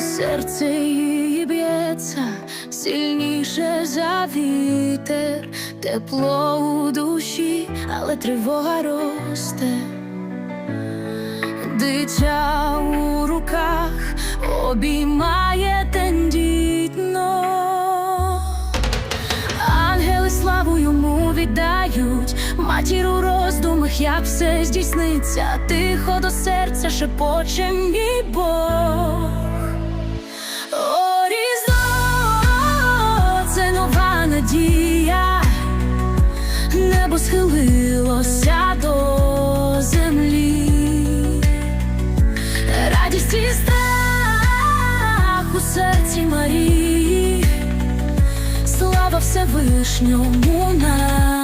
серце її б'ється сильніше за вітер, тепло у душі, але тривога росте. Дитя у руках обіймає тендітно. Ангели славу йому віддають, матір у роздумах, як все здійсниться, тихо до серця шепоче мій Бог. Надія, небо схилилося до землі. Радість і страх у серці Марії, слава Всевишньому на віки.